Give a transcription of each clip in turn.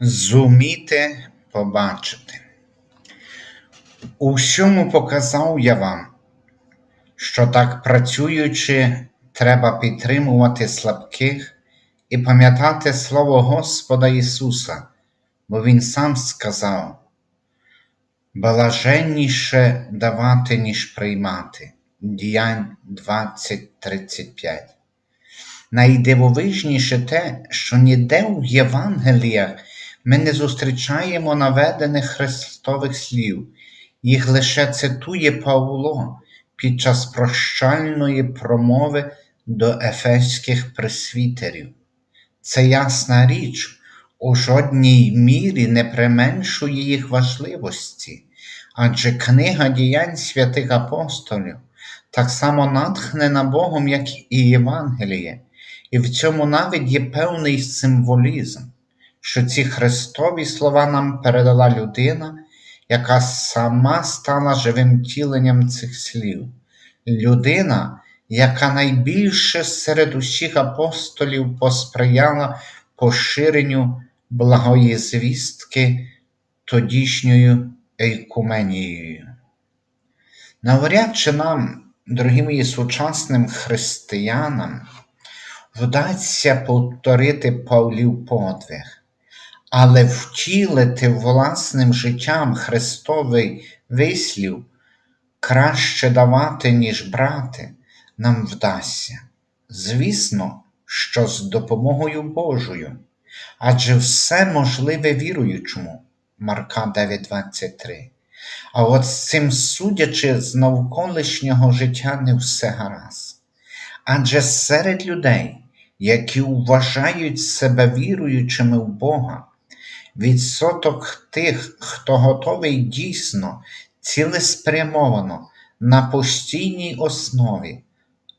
зуміти побачити. У всьому показав я вам, що так працюючи, треба підтримувати слабких і пам'ятати слово Господа Ісуса, бо Він сам сказав: Блаженніше давати, ніж приймати. Діянь 20.35. Найдивовижніше те, що ніде в Євангеліях ми не зустрічаємо наведених Христових слів, їх лише цитує Павло під час прощальної промови до ефеських пресвітерів. Це ясна річ, у жодній мірі не применшує їх важливості, адже книга діянь святих апостолів так само натхнена Богом, як і Євангеліє, і в цьому навіть є певний символізм, що ці Христові слова нам передала людина, яка сама стала живим тіленням цих слів, людина, яка найбільше серед усіх апостолів посприяла поширенню благої звістки тодішньою ейкуменією. Навряд чи нам, дорогі мої сучасним християнам, вдасться повторити Павлів подвиг, але втілити власним життям Христовий вислів краще давати, ніж брати, нам вдасться. Звісно, що з допомогою Божою, адже все можливе віруючому. Марка 9:23. А от з цим судячи з навколишнього життя не все гаразд. Адже серед людей, які вважають себе віруючими в Бога, відсоток тих, хто готовий дійсно, цілеспрямовано, на постійній основі,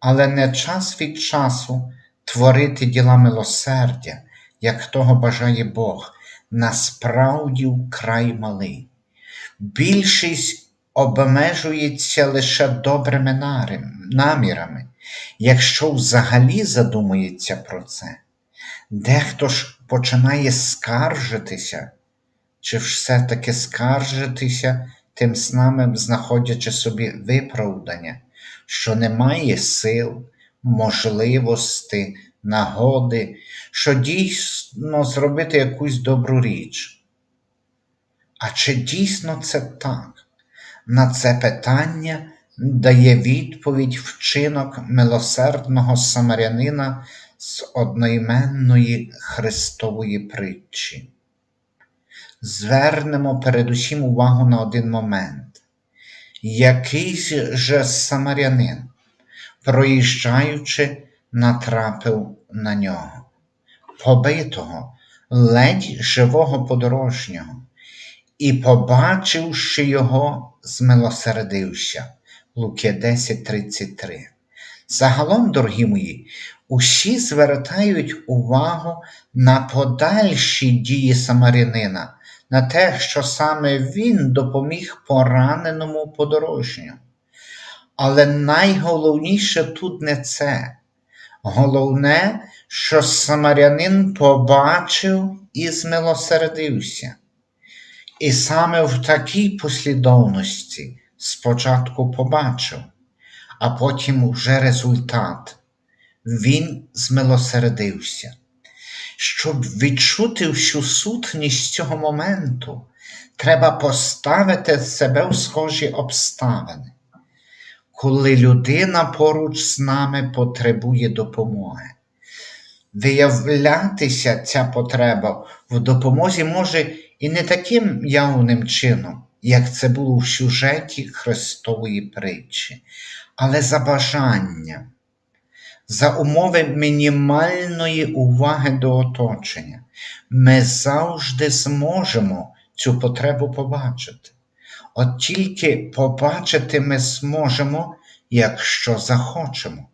але не час від часу творити діла милосердя, як того бажає Бог, насправді вкрай малий. Більшість обмежується лише добрими намірами, якщо взагалі задумується про це. Дехто ж починає скаржитися, чи все-таки скаржитися, тим самим знаходячи собі виправдання, що немає сил, можливості, нагоди, що дійсно зробити якусь добру річ. А чи дійсно це так? На це питання дає відповідь вчинок милосердного самарянина з одноіменної Христової притчі. Звернемо передусім увагу на один момент. Якийсь же самарянин, проїжджаючи, натрапив на нього, побитого, ледь живого подорожнього, і, побачивши його, змилосердився. Луки 10:33. Загалом, дорогі мої, усі звертають увагу на подальші дії самарянина, на те, що саме він допоміг пораненому подорожньому. Але найголовніше тут не це. Головне, що самарянин побачив і змилосердився. І саме в такій послідовності спочатку побачив, а потім вже результат. Він змилосердився. Щоб відчути всю сутність цього моменту, треба поставити себе в схожі обставини. Коли людина поруч з нами потребує допомоги. Виявлятися ця потреба в допомозі може і не таким явним чином, як це було в сюжеті Христової притчі, але за бажанням, за умови мінімальної уваги до оточення, ми завжди зможемо цю потребу побачити. От тільки побачити ми зможемо, якщо захочемо,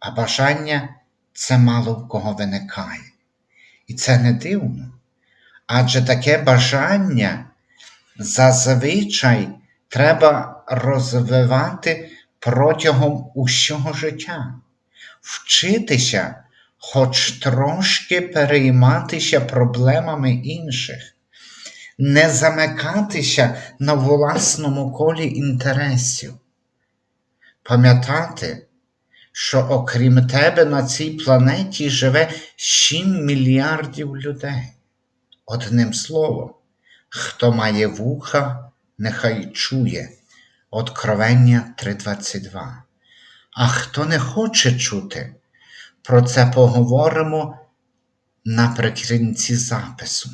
а бажання це мало в кого виникає. І це не дивно. Адже таке бажання зазвичай треба розвивати протягом усього життя, вчитися хоч трошки перейматися проблемами інших, не замикатися на власному колі інтересів, пам'ятати, що окрім тебе на цій планеті живе 7 мільярдів людей. Одним словом, хто має вуха, нехай чує. Откровення 3.22. А хто не хоче чути, про це поговоримо наприкінці запису.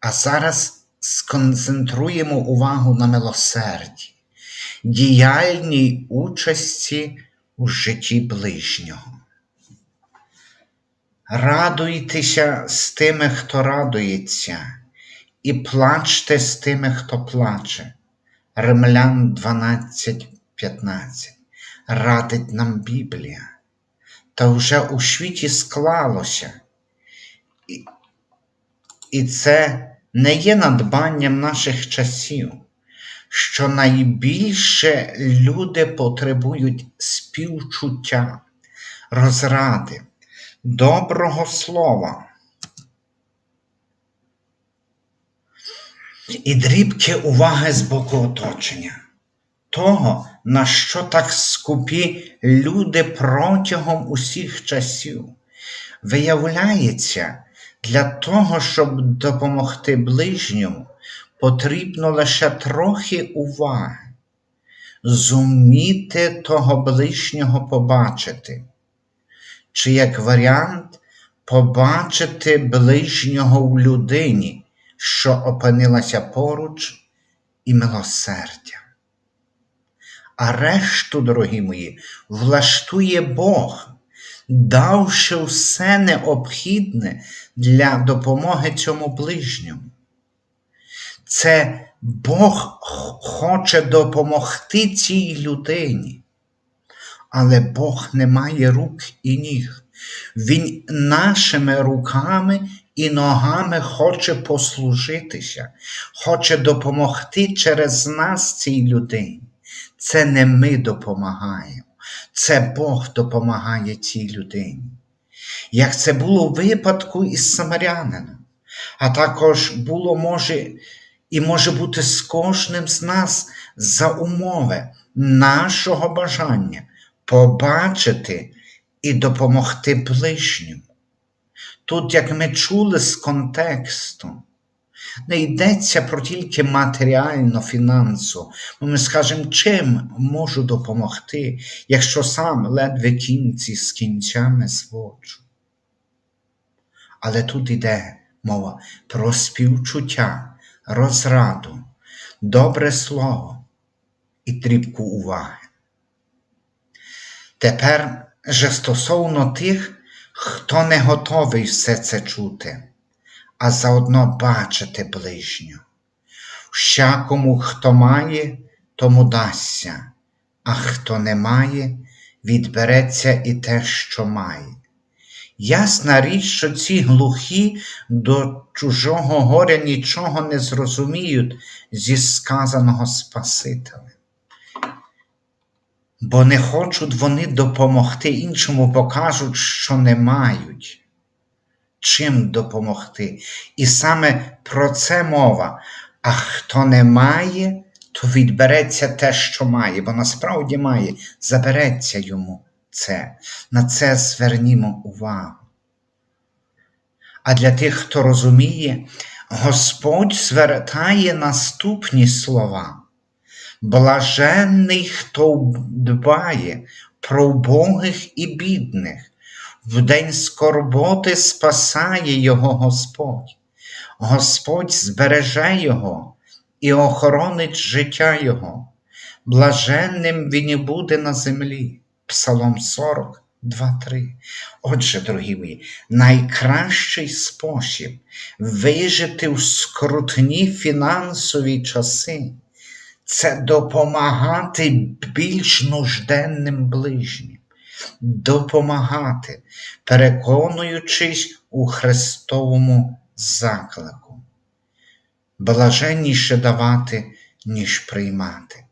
А зараз сконцентруємо увагу на милосерді, діяльній участі у житті ближнього. Радуйтеся з тими, хто радується, і плачте з тими, хто плаче. Римлян 12.15 радить нам Біблія. Та вже у світі склалося. І, і це не є надбанням наших часів, що найбільше люди потребують співчуття, розради, доброго слова. І дрібки уваги з боку оточення, того, на що так скупі люди протягом усіх часів. Виявляється, для того, щоб допомогти ближньому, потрібно лише трохи уваги, зуміти того ближнього побачити, чи як варіант побачити ближнього в людині, що опинилася поруч, і милосердя. А решту, дорогі мої, влаштує Бог, давши все необхідне для допомоги цьому ближньому. Це Бог хоче допомогти цій людині, але Бог не має рук і ніг. Він нашими руками і ногами хоче послужитися, хоче допомогти через нас цій людині. Це не ми допомагаємо, це Бог допомагає цій людині. Як це було в випадку із самарянином, а також було може і може бути з кожним з нас за умови нашого бажання побачити і допомогти ближньому. Тут, як ми чули з контексту, не йдеться про тільки матеріально фінансу. бо Ми скажемо, чим можу допомогти, якщо сам ледве кінці з кінцями зводжу. Але тут йде мова про співчуття, розраду, добре слово і трібку уваги. Тепер же стосовно тих, хто не готовий все це чути а заодно бачити ближню. Всякому, хто має, тому дасться, а хто не має, відбереться і те, що має. Ясна річ, що ці глухі до чужого горя нічого не зрозуміють зі сказаного Спасителем. Бо не хочуть вони допомогти іншому, бо кажуть, що не мають чим допомогти. І саме про це мова. А хто не має, то відбереться те, що має, бо насправді має, забереться йому це. На це звернімо увагу. А для тих, хто розуміє, Господь звертає наступні слова. Блаженний, хто дбає про убогих і бідних, в день скорботи спасає його Господь, Господь збереже його і охоронить життя Його, блаженним він і буде на землі. Псалом 40, 2, 3. Отже, дорогі мої, найкращий спосіб вижити в скрутні фінансові часи це допомагати більш нужденним ближнім допомагати, переконуючись у Христовому заклику. Блаженніше давати, ніж приймати,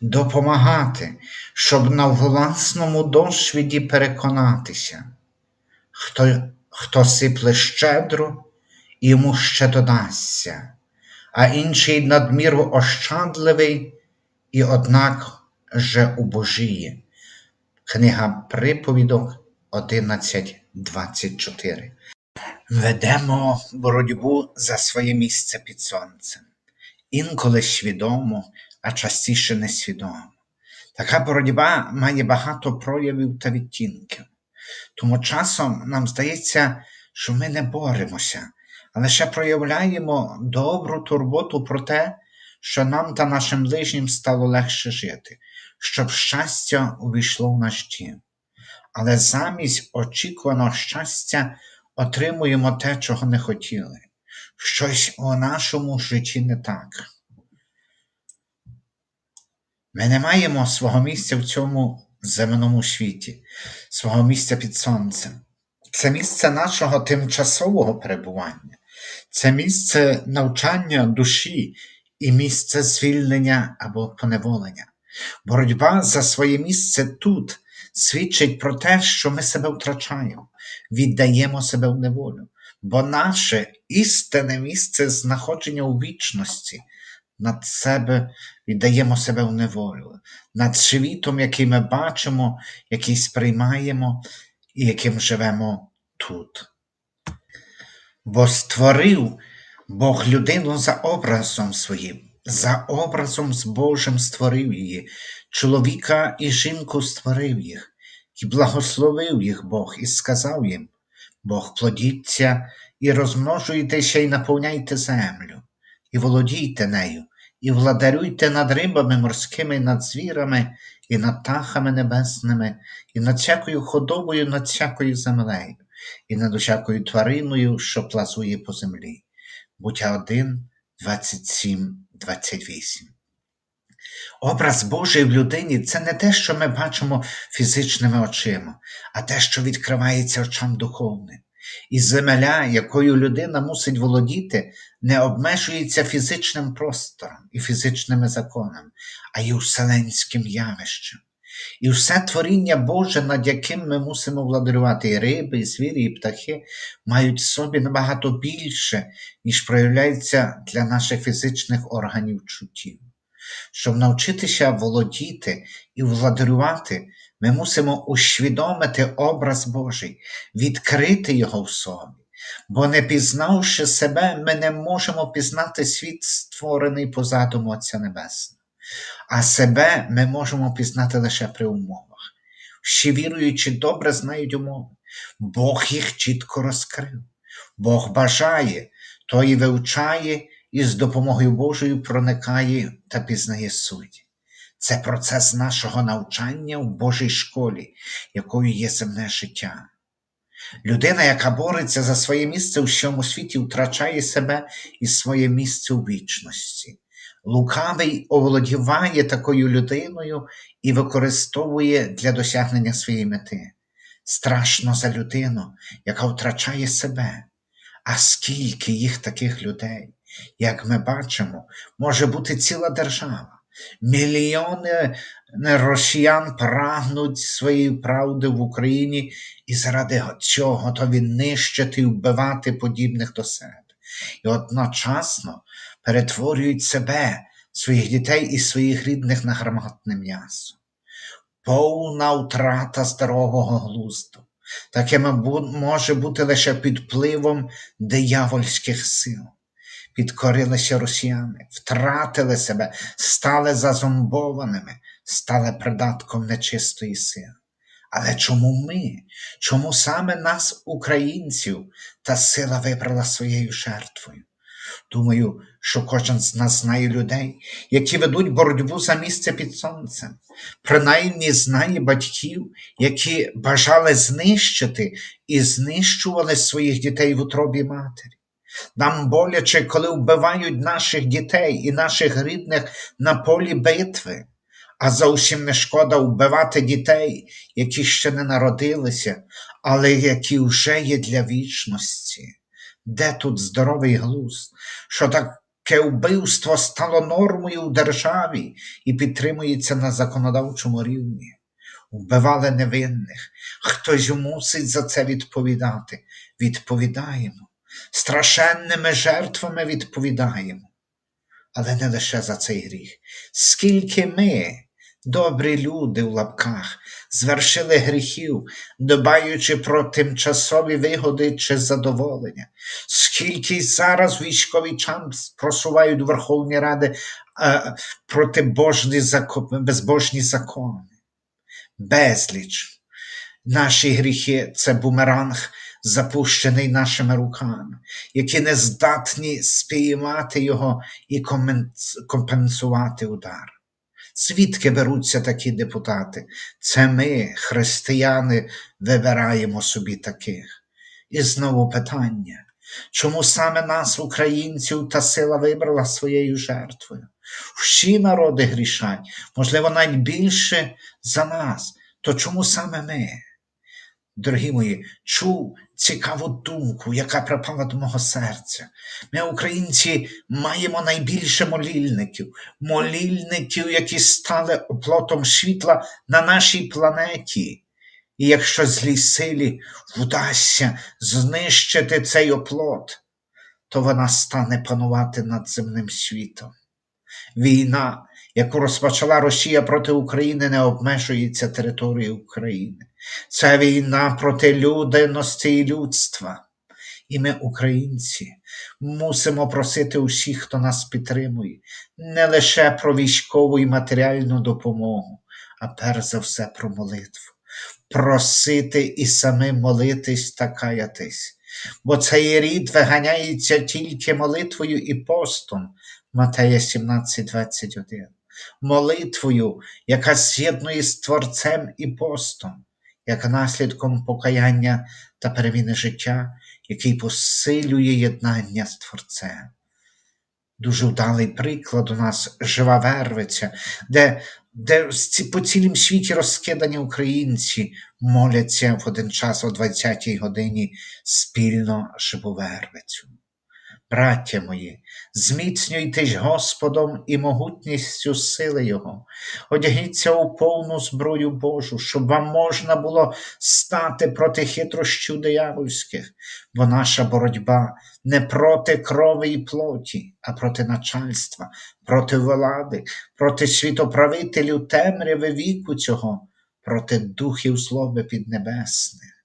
допомагати, щоб на власному досвіді переконатися. Хто, хто сипле щедро, йому ще додасться, а інший надміру ощадливий і однак же убожіє. Книга Приповідок 11.24. Ведемо боротьбу за своє місце під сонцем. Інколи свідомо, а частіше несвідомо. Така боротьба має багато проявів та відтінків. Тому часом нам здається, що ми не боремося, лише проявляємо добру турботу про те, що нам та нашим ближнім стало легше жити, щоб щастя увійшло в наш дім. Але замість очікуваного щастя отримуємо те, чого не хотіли. Щось у нашому житті не так. Ми не маємо свого місця в цьому земному світі, свого місця під сонцем. Це місце нашого тимчасового перебування, це місце навчання душі і місце звільнення або поневолення. Боротьба за своє місце тут свідчить про те, що ми себе втрачаємо, віддаємо себе в неволю, бо наше істинне місце знаходження у вічності над себе віддаємо себе в неволю, над світом, який ми бачимо, який сприймаємо і яким живемо тут. Бо створив Бог людину за образом своїм, за образом з Божим створив її, чоловіка і жінку створив їх, і благословив їх Бог, і сказав їм: Бог плодіться і розмножуйтеся, і наповняйте землю, і володійте нею, і владарюйте над рибами морськими, над звірами, і над птахами небесними, і над всякою худобою, над всякою землею, і над усякою твариною, що плазує по землі. Буття 1, 27, 28. Образ Божий в людині це не те, що ми бачимо фізичними очима, а те, що відкривається очам духовним. І земля, якою людина мусить володіти, не обмежується фізичним простором і фізичними законами, а й вселенським явищем. І все творіння Боже, над яким ми мусимо владарювати і риби, і звірі, і птахи, мають в собі набагато більше, ніж проявляється для наших фізичних органів чуттів. Щоб навчитися володіти і владарювати, ми мусимо усвідомити образ Божий, відкрити його в собі. Бо не пізнавши себе, ми не можемо пізнати світ, створений по задуму Отця Небесного. А себе ми можемо пізнати лише при умовах. Всі віруючі добре знають умови. Бог їх чітко розкрив. Бог бажає, то і вивчає, і з допомогою Божою проникає та пізнає суть. Це процес нашого навчання в Божій школі, якою є земне життя. Людина, яка бореться за своє місце у всьому світі, втрачає себе і своє місце у вічності. Лукавий оволодіває такою людиною і використовує для досягнення своєї мети. Страшно за людину, яка втрачає себе. А скільки їх таких людей, як ми бачимо, може бути ціла держава. Мільйони росіян прагнуть своєї правди в Україні і заради цього готові нищити і вбивати подібних до себе. І одночасно перетворюють себе, своїх дітей і своїх рідних на гарматне м'ясо. Повна втрата здорового глузду. Таке може бути лише під впливом диявольських сил. Підкорилися росіяни, втратили себе, стали зазомбованими, стали придатком нечистої сили. Але чому ми? Чому саме нас, українців, та сила вибрала своєю жертвою? Думаю, що кожен з нас знає людей, які ведуть боротьбу за місце під сонцем, принаймні знає батьків, які бажали знищити і знищували своїх дітей в утробі матері. Нам боляче, коли вбивають наших дітей і наших рідних на полі битви, а зовсім не шкода вбивати дітей, які ще не народилися, але які вже є для вічності. Де тут здоровий глузд, що таке вбивство стало нормою в державі і підтримується на законодавчому рівні? вбивали невинних. Хтось мусить за це відповідати. Відповідаємо. Страшенними жертвами відповідаємо. Але не лише за цей гріх. Скільки ми, добрі люди в лапках, звершили гріхів, дбаючи про тимчасові вигоди чи задоволення, скільки й зараз військовий час просувають Верховні Ради е, протибожні закон, безбожні закони, безліч. Наші гріхи це бумеранг, запущений нашими руками, які не здатні спіймати його і компенсувати удар. Звідки беруться такі депутати? Це ми, християни, вибираємо собі таких. І знову питання. Чому саме нас, українців, та сила вибрала своєю жертвою? Всі народи грішать, можливо, навіть більше за нас. То чому саме ми? Дорогі мої, чув цікаву думку, яка припала до мого серця. Ми, українці, маємо найбільше молільників, молільників, які стали оплотом світла на нашій планеті. І якщо злій силі вдасться знищити цей оплот, то вона стане панувати над земним світом. Війна, яку розпочала Росія проти України, не обмежується територією України. Це війна проти людяності і людства. І ми, українці, мусимо просити усіх, хто нас підтримує, не лише про військову і матеріальну допомогу, а перш за все про молитву. Просити і самим молитись та каятись. Бо цей рід виганяється тільки молитвою і постом, Матея 17, 21. Молитвою, яка з'єднує з Творцем і постом, як наслідком покаяння та переміни життя, який посилює єднання з Творцем. Дуже вдалий приклад у нас жива вервиця, де, де по цілім світі розкидані українці моляться в один час о 20-й годині спільно живу вервицю. Браття мої, зміцнюйтесь Господом і могутністю сили Його, одягніться у повну зброю Божу, щоб вам можна було стати проти хитрощів диявольських, бо наша боротьба не проти крови і плоті, а проти начальства, проти влади, проти світоправителів темряви віку цього, проти духів злоби піднебесних.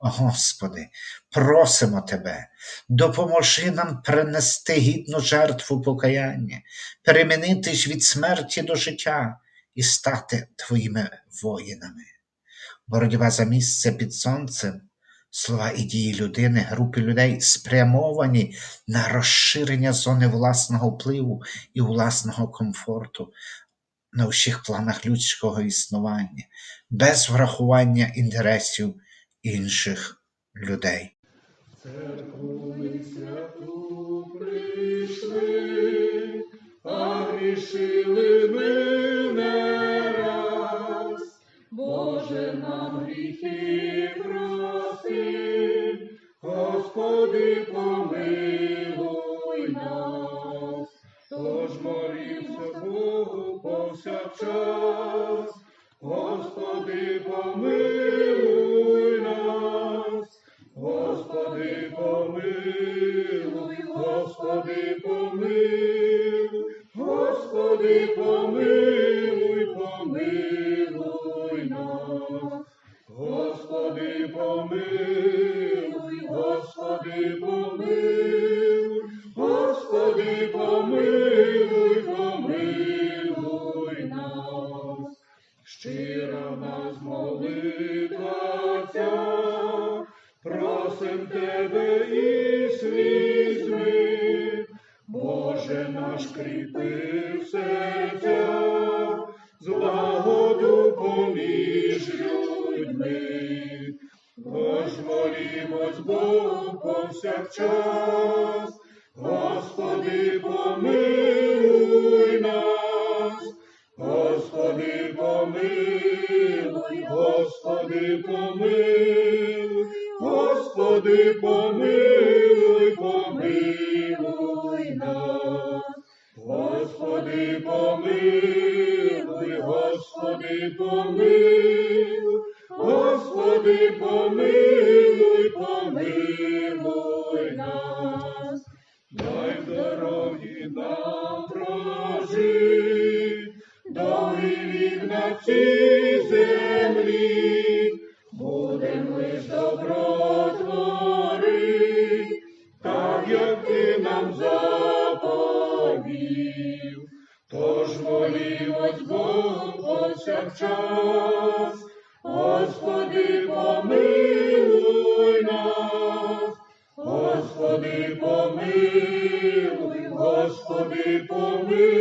Господи, просимо Тебе, допоможи нам принести гідну жертву покаяння, перемінитись від смерті до життя і стати Твоїми воїнами. Боротьба за місце під сонцем, слова і дії людини, групи людей спрямовані на розширення зони власного впливу і власного комфорту на всіх планах людського існування, без врахування інтересів інших людей. Церкву ми святу прийшли, а грішили ми. Боже, нам гріхи прости, Господи, помилуй нас. Тож молімся Богу повсякчас, Господи, помилуй Щира нас молитва ця, просим Тебе і слізьми, Боже наш кріпи серця, злагоду поміж людьми. Тож молімось Богу повсякчас, Господи, помилуй помилуй, Господи, помилуй, Господи, помилуй, помилуй нас, дай дороги нам.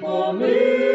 for me.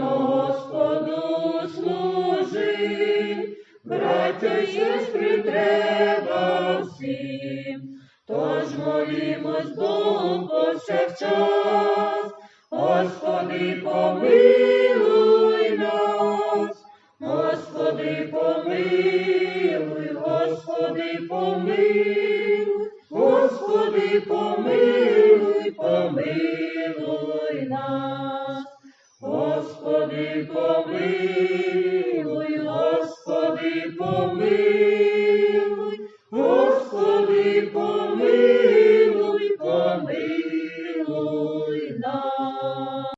Господу служи, братя і сестри треба.